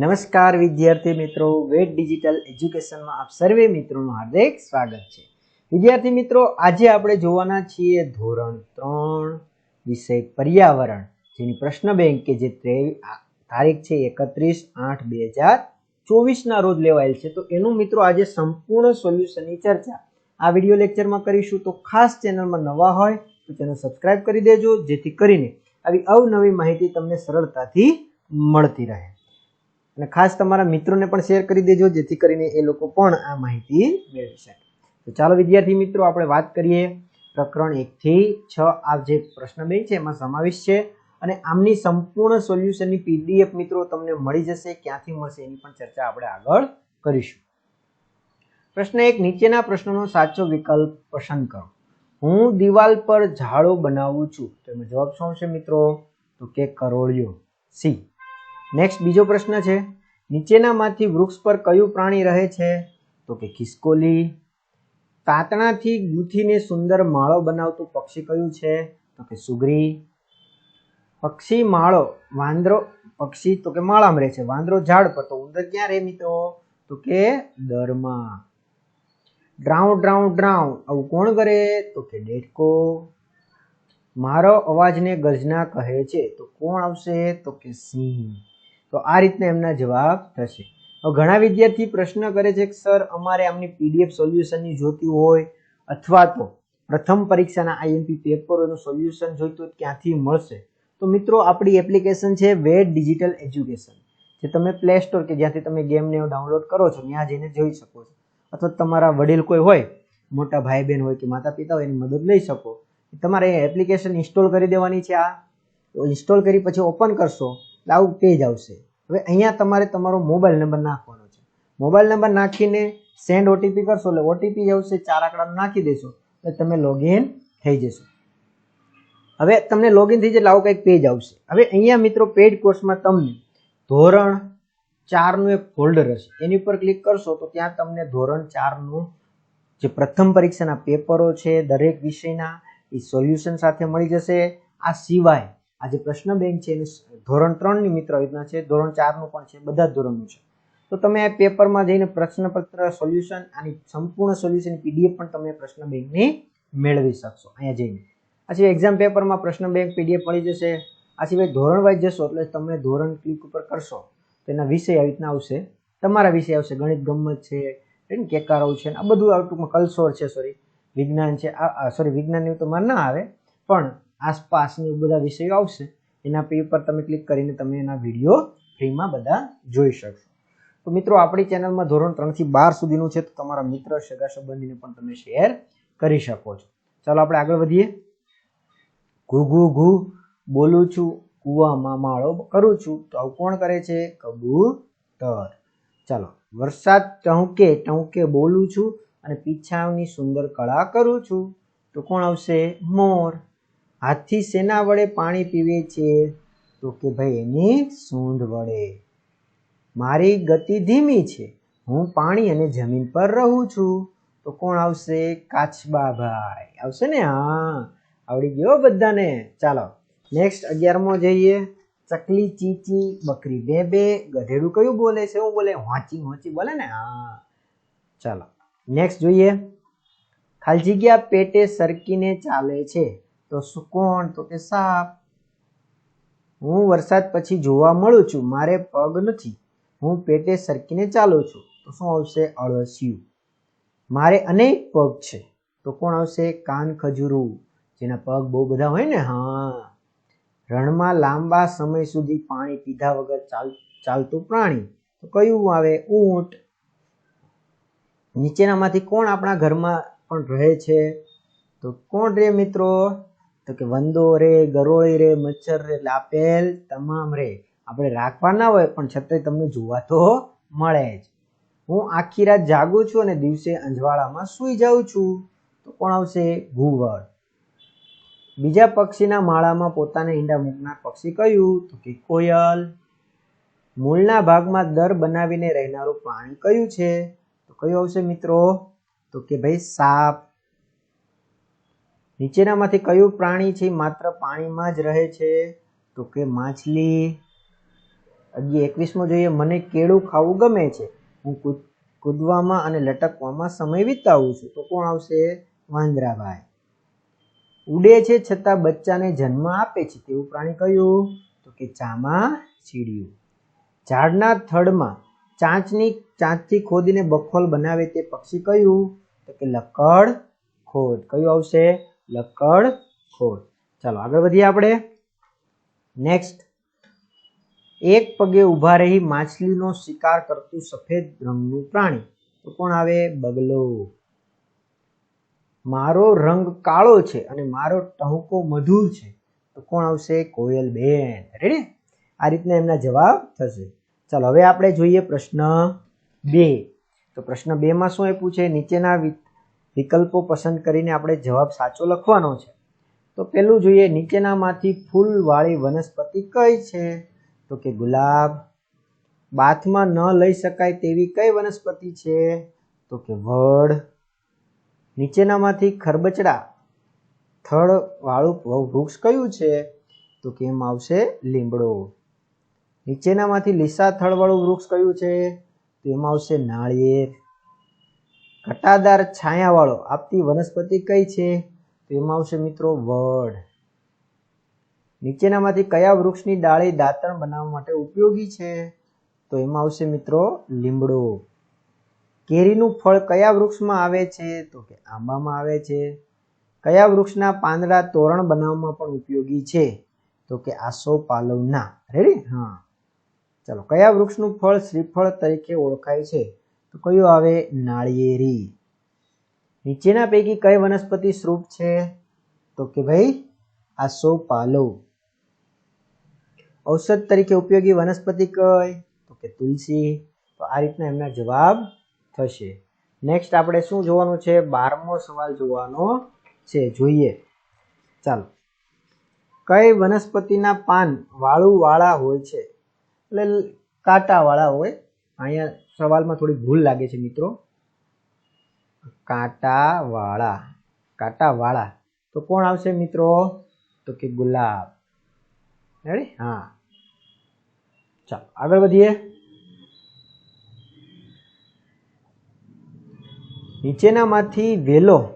નમસ્કાર વિદ્યાર્થી મિત્રો. વેટ ડિજિટલ એજ્યુકેશનમાં આપ સર્વે મિત્રોનું હાર્દિક સ્વાગત છે. વિદ્યાર્થી મિત્રો, આજે આપણે જોવાના છીએ ધોરણ ત્રણ વિષય પર્યાવરણ, જેની પ્રશ્ન બેંક કે જે તારીખ છે એકત્રીસ આઠ બે હજાર ચોવીસના રોજ લેવાયેલ છે. તો એનું મિત્રો આજે સંપૂર્ણ સોલ્યુશનની ચર્ચા. આ વીડિયો લેક્ચરમાં કરીશું. તો ખાસ ચેનલમાં નવા હોય તો ચેનલ સબસ્ક્રાઇબ કરી દેજો, જેથી કરીને આવી અવનવી માહિતી તમને સરળતાથી મળતી રહે. અને ખાસ તમારા મિત્રોને પણ શેર કરી દેજો, જેથી કરીને એ લોકો પણ આ માહિતી મેળવી શકે. તો ચાલો વિદ્યાર્થી મિત્રો, આપણે વાત કરીએ પ્રકરણ એકથી છ. આ જે પ્રશ્ન બે છે, એમાં સમાવેશ છે. અને આમની સંપૂર્ણ સોલ્યુશનની પીડીએફ મિત્રો, તમને મળી જશે, ક્યાંથી મળશે એની પણ ચર્ચા આપણે આગળ કરીશું. પ્રશ્ન એક, નીચેના પ્રશ્નનો સાચો વિકલ્પ પસંદ કરો. હું દિવાલ પર ઝાડો બનાવું છું. તો એમાં જવાબ શું આવશે મિત્રો? તો કે કરોળિયો. સી. નેક્સ્ટ બીજો પ્રશ્ન છે, નીચેનામાંથી વૃક્ષ પર કયું પ્રાણી રહે છે? તો કે ખિસકોલી. તાતણાથી ગૂંથીને સુંદર માળો બનાવતું પક્ષી કયું છે? તો કે સુગરી. પક્ષી માળો, વાંદરો, પક્ષી તો કે માળામાં રહે છે. વાંદરો ઝાડ પર, તો ઉંદર ક્યાં રહે મિત્રો? તો કે દરમાં. ડ્રાઉ ડ્રાઉ ડ્રાઉ. આવું કોણ કરે? તો કે ડેટકો મારો અવાજને ગજના કહે છે. તો કોણ આવશે? તો કે સિંહ. તો આ રીતના એમના જવાબ થશે. હવે ઘણા વિદ્યાર્થી પ્રશ્ન કરે છે કે, સર, અમારે આમની પીડીએફ સોલ્યુશનની જોતી હોય અથવા તો પ્રથમ પરીક્ષાના આઈએમપી પેપરોનું સોલ્યુશન જોઈતું હોય ક્યાંથી મળશે. તો મિત્રો, આપણી એપ્લિકેશન છે વેટ ડિજિટલ એજ્યુકેશન. જે તમે પ્લે સ્ટોર કે જ્યાંથી તમે ગેમને ડાઉનલોડ કરો છો, ત્યાં જઈને જોઈ શકો છો. અથવા તમારા વડીલ કોઈ હોય, મોટા ભાઈ બહેન હોય કે માતા પિતા હોય, એની મદદ લઈ શકો. તમારે એપ્લિકેશન ઇન્સ્ટોલ કરી દેવાની છે આ. તો ઇન્સ્ટોલ કરી પછી ઓપન કરશો. એટલે આવું પેજ આવશે હવે અહીંયા તમારે તમારો મોબાઈલ નંબર નાખવાનો છે. મોબાઈલ નંબર નાખીને સેન્ડ ઓટીપી કરશો એટલે ઓટીપી આવશે, ચાર આંકડાનું નાખી દેશો એટલે તમે લોગિન થઈ જશો. હવે તમને લોગિન થઈ જાય એટલે આવું કંઈક પેજ આવશે. હવે અહીંયા મિત્રો પેડ કોર્સમાં તમને ધોરણ ચારનું એક ફોલ્ડર હશે. એની ઉપર ક્લિક કરશો તો ત્યાં તમને ધોરણ ચારનું જે પ્રથમ પરીક્ષાના પેપરો છે, દરેક વિષયના, એ સોલ્યુશન સાથે મળી જશે. આ સિવાય આ જે પ્રશ્ન બેંક છે, એની ધોરણ ત્રણની મિત્ર યોજના છે, ધોરણ ચારનું પણ છે, બધા ધોરણનું છે. તો તમે આ પેપરમાં જઈને પ્રશ્નપત્ર, સોલ્યુશન, આની સંપૂર્ણ સોલ્યુશન પીડીએફ પણ તમે પ્રશ્ન બેંકની મેળવી શકશો, અહીંયા જઈને. આ સિવાય એક્ઝામ પેપરમાં પ્રશ્ન બેંક પીડીએફ મળી જશે. આ સિવાય ધોરણ વાઇઝ જશો, એટલે તમે ધોરણ ક્લિક ઉપર કરશો, તો એના વિષય આવી રીતના આવશે. તમારા વિષય આવશે, ગણિત ગમત છે કેકારો છે, આ બધું ટૂંકમાં કલસોર છે સોરી વિજ્ઞાન છે, આ સોરી વિજ્ઞાન એવું તો મારે ના આવે, પણ આસપાસની બધા વિષયો આવશે, એના પે ઉપર તમે ક્લિક કરીને તમે એના વીડિયો ફ્રીમાં બધા જોઈ શકશો. તો મિત્રો, આપણી ચેનલમાં ધોરણ ત્રણથી બાર સુધીનું છે, તો તમારા મિત્ર, સગા સંબંધીને પણ તમે શેર કરી શકો છો. ચાલો આપણે આગળ વધીએ. ઘુ ઘુ ઘુ, બોલું છું કૂવામાં માળો કરું છું, તો કોણ કરે છે? કબૂતર. ચાલો, વરસાદ ટહુકે ટહુકે બોલું છું, અને પીછાવની સુંદર કળા કરું છું, તો કોણ આવશે? મોર. હાથથી શેના વડે પાણી પીવે છે? તો કે ભાઈ એની સૂંઢ વડે. મારી ગતિ ધીમી છે. હું પાણી અને જમીન પર રહું છું. તો કોણ આવશે? કાચબા ભાઈ આવશે ને? હા. આવડી ગયો બધાને. ચાલો નેક્સ્ટ અગિયારમો જઈએ. ચકલી ચીચી બકરી બે બે. ગધેડું કયું બોલે છે? હું બોલે વાંચી વાંચી બોલે ને? હા. ચાલો નેક્સ્ટ જોઈએ. ખાલી જગ્યા પેટે સરકીને ચાલે છે. તો શું કોણ? તો કે સાપ. હું વરસાદ પછી જોવા મળું છું. મારે પગ નથી. હું પેટે સરકીને ચાલું છું. તો શું આવશે? અળસિયું. મારે અનેક પગ છે. તો કોણ આવશે? કાન ખજૂરું. જેના પગ બહુ બધા હોય ને? હા. રણમાં લાંબા સમય સુધી પાણી પીધા વગર ચાલ, ચાલતું પ્રાણી. તો કયું આવે? ઊંટ. નીચેનામાંથી કોણ આપણા ઘરમાં પણ રહે છે? તો કોણ રે મિત્રો? તો કે વંદો રે ગરોળી રે, મચ્છર રે, લાપેલ તમામ રે. આપણે રાખવા ના હોય પણ છતાંય તમને જોવા તો મળે જ. હું આખી રાત જાગું છું અને દિવસે અંજવાળામાં સૂઈ જાઉં છું. તો કોણ આવશે? ઘુવડ બીજા પક્ષીના માળામાં પોતાને ઈંડા મૂકનાર પક્ષી કયું? તો કે કોયલ. મૂળના ભાગમાં દર બનાવીને રહેનારું પ્રાણી કયું છે? તો કયું આવશે મિત્રો? તો કે ભાઈ સાપ. નીચેનામાંથી કયું પ્રાણી છે માત્ર પાણીમાં જ રહે છે? તો કે માછલી. અગિયાર, એકવીસમો જોઈએ, મને કેળું ખાવું ગમે છે. હું કૂદ, કૂદવામાં અને લટકવામાં સમય વિતાવું છું. તો કોણ આવશે? વાંદરાભાઈ ઉડે છે છતાં બચ્ચાને જન્મ આપે છે. તેવું પ્રાણી કયું? તો કે ચામા ચીડિયું. ઝાડના થડમાં ચાંચની, ચાંચથી ખોદીને બખોલ બનાવે તે પક્ષી કયું? તો કે લક્કડ ખોદ. કયું આવશે? લક્કડ ખોદ ચાલો, આગળ વધીએ આપણે. નેક્સ્ટ એક પગે ઊભા રહી માછલીનો શિકાર કરતું સફેદ રંગનું પ્રાણી. તો કોણ આવે? બગલો. મારો રંગ કાળો છે અને મારો ટહુકો મધુર છે. તો કોણ આવશે? કોયલ બેન. રેડી આ રીતના એમના જવાબ થશે. ચાલો, હવે આપણે જોઈએ પ્રશ્ન બે. તો પ્રશ્ન બે માં શું આપ્યું છે? નીચેના વિકલ્પો પસંદ કરીને આપણે જવાબ સાચો લખવાનો છે. તો પેલું જોઈએ, નીચેનામાંથી ફૂલવાળી વનસ્પતિ કઈ છે? તો કે ગુલાબ. બાથમાં ન લઈ શકાય તેવી કઈ વનસ્પતિ છે? તો કે વડ. નીચેનામાંથી ખરબચડા. થળવાળું વૃક્ષ કયું છે? તો કે એમાં આવશે લીમડો. નીચેનામાંથી લીસા થળવાળું વૃક્ષ કયું છે? તો એમાં આવશે નાળિયેર. ઘટાદાર છાયાવાળો આપતી વનસ્પતિ કઈ છે? તો એમાં આવશે મિત્રો વડ. નીચેનામાંથી કયા વૃક્ષની ડાળી દાંતણ બનાવવા માટે ઉપયોગી છે? તો એમાં આવશે મિત્રો લીમડો. કેરીનું ફળ કયા વૃક્ષમાં આવે છે? તો કે આંબામાં આવે છે. કયા વૃક્ષના પાંદડા તોરણ બનાવવામાં પણ ઉપયોગી છે? તો કે આસો પાલવના. રેડી હા. ચાલો, કયા વૃક્ષનું ફળ શ્રીફળ તરીકે ઓળખાય છે? તો કયું આવે? નાળિયેરી. નીચેના પૈકી કઈ વનસ્પતિ સ્વરૂપ છે? તો કે ભાઈ આસો પાલવ ઔષધ તરીકે ઉપયોગી વનસ્પતિ કઈ? તો કે તુલસી. તો આ રીતના એમના જવાબ થશે. નેક્સ્ટ આપણે શું જોવાનું છે? બારમો સવાલ જોવાનો છે. જોઈએ. ચાલો. કઈ વનસ્પતિના પાન વાળું વાળા હોય છે? એટલે કાંટાવાળા હોય. અહીંયા સવાલમાં થોડી ભૂલ લાગે છે, મિત્રો. કાંટાવાળા. કાંટાવાળા. કાંટા વાળા તો કોણ આવશે, મિત્રો? તો કે ગુલાબ. રેડી હા. ચાલો, આગળ વધીએ. નીચેનામાંથી વેલો.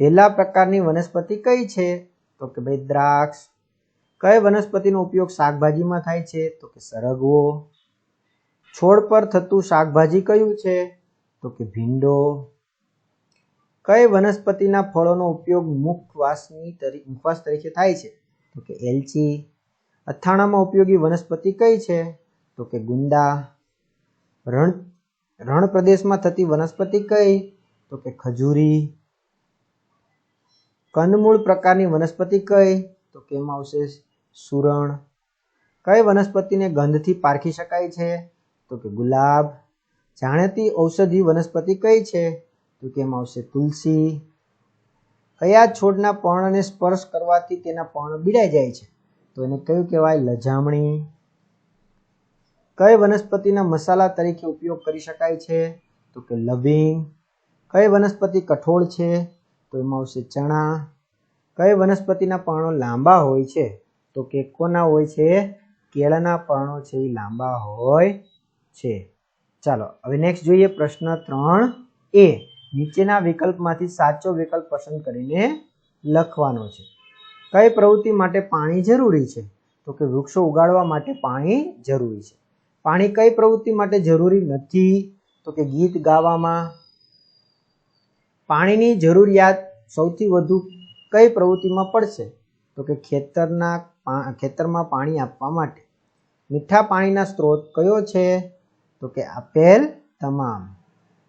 વેલા પ્રકારની વનસ્પતિ કઈ છે? તો કે ભાઈ દ્રાક્ષ. કઈ વનસ્પતિનો ઉપયોગ શાકભાજીમાં થાય છે? તો કે સરગવો. છોડ પર થતું શાકભાજી કયું છે? તો કે ભીંડો. કઈ વનસ્પતિના ફળોનો ઉપયોગ મુખવાસની મુખવાસ તરીકે થાય છે? તો કે એલચી. અથાણામાં ઉપયોગી વનસ્પતિ કઈ છે? તો કે ગુંદા. રણ રણ પ્રદેશમાં થતી વનસ્પતિ કઈ? તો કે ખજૂરી. કંદમૂળ પ્રકારની વનસ્પતિ કઈ? તો કે એમાં આવશે સુરણ. કઈ વનસ્પતિને ગંધથી પારખી શકાય છે? તો કે ગુલાબ, જાણીતી ઔષધિ વનસ્પતિ કઈ છે? તો કે એમાં આવશે તુલસી. કયા છોડના પર્ણને સ્પર્શ કરવાથી તેના પર્ણ બીડાઈ જાય છે? તો એને કયું કહેવાય? લજામણી. કઈ વનસ્પતિના મસાલા તરીકે ઉપયોગ કરી શકાય છે? તો કે લવિંગ. કઈ વનસ્પતિ કઠોળ છે? તો એમાં આવશે ચણા. કઈ વનસ્પતિના પર્ણો લાંબા હોય છે? તો કે કોના હોય છે? કેળાના પર્ણો છે એ લાંબા હોય છે. ચાલો, હવે નેક્સ્ટ જોઈએ પ્રશ્ન ત્રણ એ નીચેના વિકલ્પમાંથી સાચો વિકલ્પ પસંદ કરીને લખવાનો છે. કઈ પ્રવૃત્તિ માટે પાણી જરૂરી છે? તો કે વૃક્ષો ઉગાડવા માટે પાણી જરૂરી છે. પાણી કઈ પ્રવૃત્તિ માટે જરૂરી નથી? તો કે ગીત ગાવામાં. પાણીની જરૂરિયાત સૌથી વધુ કઈ પ્રવૃત્તિમાં પડશે? તો કે ખેતરના ખેતરમાં પાણી આપવા માટે. મીઠા પાણીના સ્ત્રોત કયો છે? તો કે આપેલ તમામ.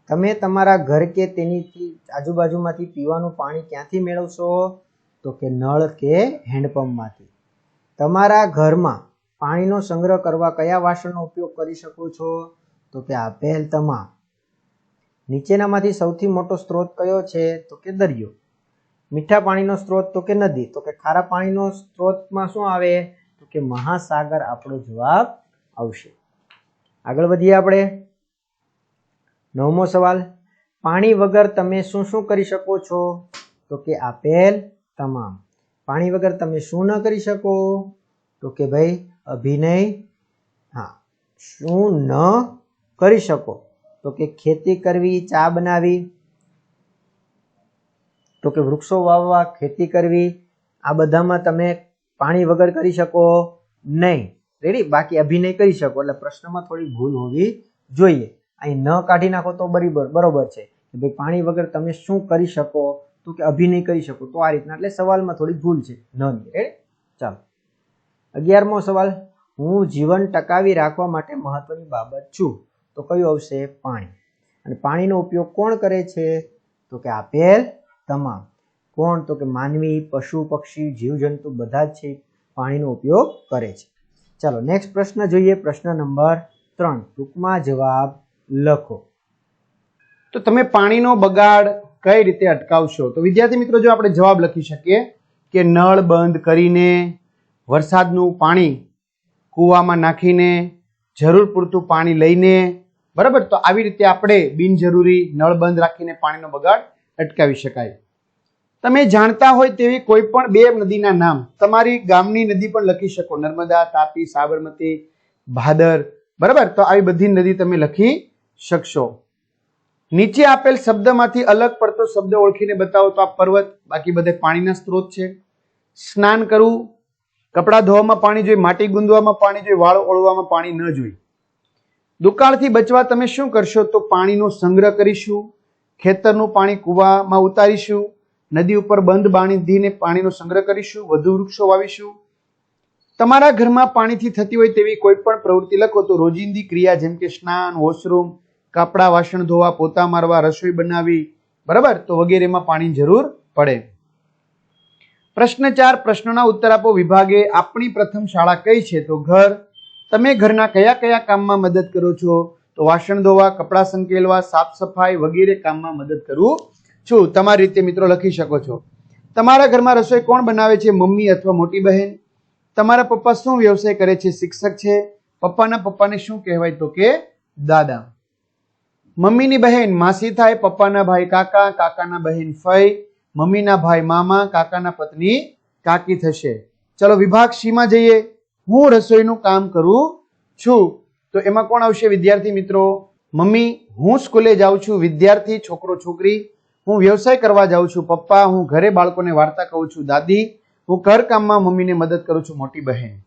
તમે તમારા ઘર કે તેની આજુબાજુમાંથી પીવાનું પાણી ક્યાંથી મેળવશો? તો કે નળ કે હેન્ડપંપમાંથી. તમારા ઘરમાં પાણીનો સંગ્રહ કરવા કયા વાસણનો ઉપયોગ કરી શકો છો? તો કે આપેલ તમામ. નીચેનામાંથી સૌથી મોટો સ્ત્રોત કયો છે? તો કે દરિયો. મીઠા પાણીનો સ્ત્રોત તો કે નદી. તો કે ખારા પાણીનો સ્ત્રોતમાં શું આવે? તો કે મહાસાગર. આપણો જવાબ આવશે. આગળ વધીએ આપણે. નવમો સવાલ, પાણી વગર તમે શું શું કરી શકો છો? તો કે આપેલ તમામ. પાણી વગર તમે શું ન કરી શકો? તો કે ભાઈ, અભિનય, હા, શું ન કરી શકો? તો કે ખેતી કરવી, ચા બનાવી. તો કે વૃક્ષો વાવવા, ખેતી કરવી. આ બધામાં તમે પાણી વગર કરી શકો નહીં. રેડી બાકી અભિનય કરી શકો, એટલે પ્રશ્નમાં થોડી ભૂલ હોવી જોઈએ. અહીં ન કાઢી નાખો તો બરાબર, બરોબર છે. કે ભાઈ પાણી વગર તમે શું કરી શકો? તો કે અભિનય કરી શકો. તો આ રીતના, એટલે સવાલમાં થોડી ભૂલ છે. ન રેડી ચાલો. અગિયારમો સવાલ. હું જીવન ટકાવી રાખવા માટે મહત્વની બાબત છું. તો કયું આવશે? પાણી. અને પાણીનો ઉપયોગ કોણ કરે છે? તો કે આપેલ તમામ. કોણ? તો કે માનવી, પશુ, પક્ષી, જીવજંતુ બધા જ છે, પાણીનો ઉપયોગ કરે છે. ચાલો નેક્સ્ટ પ્રશ્ન જોઈએ. પ્રશ્ન નંબર ત્રણ. ટૂંકમાં જવાબ લખો. તો તમે પાણીનો બગાડ કઈ રીતે અટકાવશો? તો વિદ્યાર્થી મિત્રો, જો આપણે જવાબ લખી શકીએ કે નળ બંધ કરીને વરસાદનું પાણી કૂવામાં નાખીને જરૂર પૂરતું પાણી લઈને, બરાબર? તો આવી રીતે આપણે બિનજરૂરી નળ બંધ રાખીને પાણીનો બગાડ અટકાવી શકાય. તમે જાણતા હોય તેવી કોઈ પણ બે નદીના નામ. તમારી ગામની નદી પણ લખી શકો. નર્મદા, તાપી, સાબરમતી, ભાદર. બરાબર? તો આવી બધી નદી તમે લખી શકશો. નીચે આપેલ શબ્દમાંથી અલગ પડતો શબ્દ ઓળખીને બતાવો તો આ પર્વત, બાકી બધે પાણીના સ્ત્રોત છે. સ્નાન કરવું, કપડાં ધોવામાં પાણી જોઈએ, માટી ગુંદવામાં પાણી જોઈએ, વાળો ઓળવામાં પાણી ન જોઈએ. દુકાળથી બચવા તમે શું કરશો? તો પાણીનો સંગ્રહ કરીશું, ખેતરનું પાણી કૂવામાં ઉતારીશું નદી ઉપર બંધ બાંધીને પાણીનો સંગ્રહ કરીશું, વધુ વૃક્ષો વાવીશું. તમારા ઘરમાં પાણીથી થતી હોય તેવી કોઈ પણ પ્રવૃત્તિ લખો તો રોજિંદી ક્રિયા જેમ કે સ્નાન, વોશરૂમ, કપડાં, વાસણ ધોવા, પોતા મારવા, રસોઈ બનાવવી, બરાબર? તો વગેરેમાં પાણીની જરૂર પડે. પ્રશ્ન ચાર, પ્રશ્નોના ઉત્તર આપો. વિભાગે આપણી પ્રથમ શાળા કઈ છે? તો ઘર. તમે ઘરના કયા કયા કામમાં મદદ કરો છો? તો વાસણ ધોવા, કપડાં સંકેલવા, સાફ સફાઈ વગેરે કામમાં મદદ કરું છું તમારી રીતે મિત્રો લખી શકો છો. તમારા ઘરમાં રસોઈ કોણ બનાવે છે? મમ્મી અથવા મોટી બહેન? તમારા પપ્પા શું વ્યવસાય કરે છે? શિક્ષક છે? પપ્પાના પપ્પાને શું કહેવાય તો કે દાદા. મમ્મીની બહેન માસી થાય, પપ્પાના ભાઈ કાકા, કાકાના બહેન ફઈ, મમ્મીના ભાઈ મામા, કાકાના પત્ની, કાકી થશે. ચલો વિભાગ સીમાં જઈએ. હું રસોઈનું કામ કરું છું. તો એમાં કોણ આવશે વિદ્યાર્થી મિત્રો? મમ્મી, હું સ્કૂલે જાઉં છું. વિદ્યાર્થી, છોકરો, છોકરી. હું વ્યવસાય કરવા જાઉં છું, પપ્પા, હું ઘરે બાળકોને વાર્તા કહું છું, દાદી, હું ઘરકામમાં મમ્મીને મદદ કરું છું, મોટી બહેન.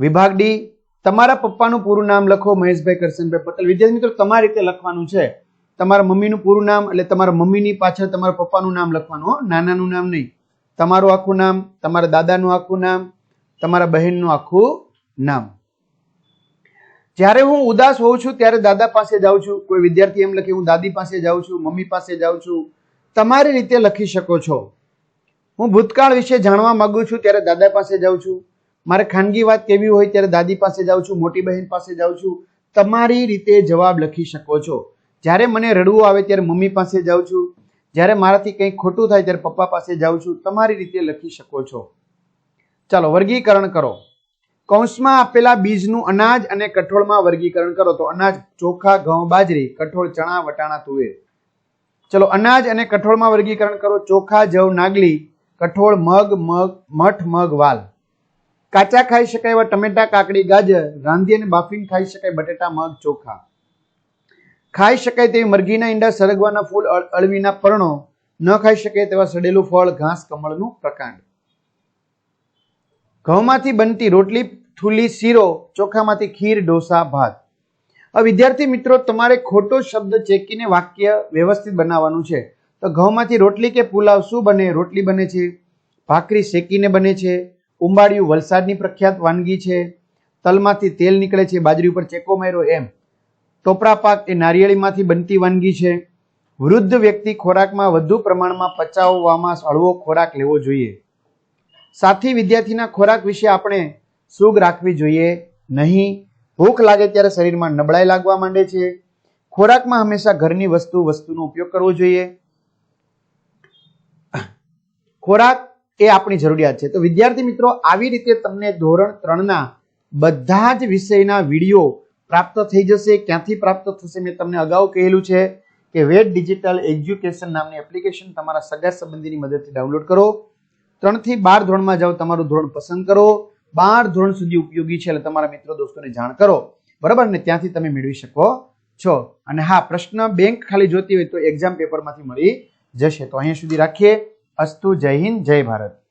વિભાગ ડી, તમારા પપ્પાનું પૂરું નામ લખો, મહેશભાઈ કરશનભાઈ પટેલ. વિદ્યાર્થી મિત્રો, તમારી રીતે લખવાનું છે. તમારા મમ્મીનું પૂરું નામ એટલે તમારા મમ્મીની પાછળ તમારા પપ્પાનું નામ લખવાનું નાનાનું નામ નહીં. તમારું આખું નામ, તમારા દાદાનું આખું નામ, તમારા બહેનનું આખું નામ. જ્યારે હું ઉદાસ હોઉં છું, ત્યારે દાદા પાસે જાઉં છું. કોઈ વિદ્યાર્થી એમ લખે, હું દાદી પાસે જાઉં છું, મમ્મી પાસે જાઉં છું. તમારી રીતે લખી શકો છો. હું ભૂતકાળ વિશે જાણવા માગું છું, ત્યારે દાદા પાસે જાઉં છું. મારે ખાનગી વાત કેવી હોય, ત્યારે દાદી પાસે જાઉં છું, મોટી બહેન પાસે જાઉં છું. તમારી રીતે જવાબ લખી શકો છો. જ્યારે મને રડવું આવે, ત્યારે મમ્મી પાસે જાઉં છું. જ્યારે મારાથી કંઈક ખોટું થાય, ત્યારે પપ્પા પાસે જાઉં છું. તમારી રીતે લખી શકો છો. ચાલો, વર્ગીકરણ કરો. કૌંસમાં આપેલા બીજનું અનાજ અને કઠોળમાં વર્ગીકરણ કરો. તો અનાજ ચોખા, ઘઉં, બાજરી, કઠોળ, ચણા, વટાણા, તુવેર. ચલો, અનાજ અને કઠોળમાં વર્ગીકરણ કરો. ચોખા, જવ, નાગલી, કઠોળ, મગ મગ, મઠ, મગ, વાલ. કાચા ખાઈ શકાય એવા ટમેટા, કાકડી, ગાજર. રાંધી અને બાફીને ખાઈ શકાય બટેટા, મગ, ચોખા. ખાઈ શકાય તેવી મરઘીના ઈંડા, સરગવાના ફૂલ અળવીના પર્ણો. ન ખાઈ શકાય તેવા સડેલું ફળ, ઘાસ, કમળનું પ્રકાંડ. ઘઉંમાંથી બનતી રોટલી, થૂલી, શીરો, ચોખામાંથી ખીર, ઢોસા, ભાત. વિદ્યાર્થી મિત્રો, તમારે ખોટો શબ્દ ચેકીને વાક્ય વ્યવસ્થિત બનાવવાનું છે. તો ઘઉંમાંથી રોટલી કે પુલાવ શું બને? રોટલી બને છે, ભાખરી શેકીને બને છે, ઉંબાડિયું વલસાડની પ્રખ્યાત વાનગી છે, તલમાંથી તેલ નીકળે છે, બાજરી ઉપર ચેકો માર્યો એમ. ટોપરા પાક એ નારિયેળીમાંથી બનતી વાનગી છે. વૃદ્ધ વ્યક્તિ ખોરાકમાં વધુ પ્રમાણમાં પચાવવામાં હળવો ખોરાક લેવો જોઈએ. સાથી વિદ્યાર્થીના ખોરાક વિશે આપણે સુગ રાખવી જોઈએ નહીં. ભૂખ લાગે ત્યારે શરીરમાં નબળાઈ લાગવા માંડે છે. ખોરાકમાં હંમેશા ઘરની વસ્તુ, વસ્તુનો ઉપયોગ કરવો જોઈએ. ખોરાક એ આપણી જરૂરિયાત છે. તો વિદ્યાર્થી મિત્રો, આવી રીતે તમને ધોરણ ત્રણના બધા જ વિષયના વીડિયો પ્રાપ્ત થઈ જશે. ક્યાંથી પ્રાપ્ત થશે મેં તમને અગાઉ કહેલું છે કે વેટ ડિજિટલ એજ્યુકેશન નામની એપ્લિકેશન તમારા સગા સંબંધીની મદદથી ડાઉનલોડ કરો. ત્રણથી બાર ધોરણમાં જાઓ, તમારું ધોરણ પસંદ કરો. બાર ધોરણ સુધી ઉપયોગી છે એટલે તમારા મિત્રો દોસ્તોને જાણ કરો. બરાબર? ને ત્યાંથી તમે મેળવી શકો છો. અને હા, પ્રશ્ન બેંક ખાલી જોતી હોય તો એક્ઝામ પેપરમાંથી મળી જશે. તો અહીંયા સુધી રાખીએ. અસ્તુ, જય હિન્દ, જય ભારત.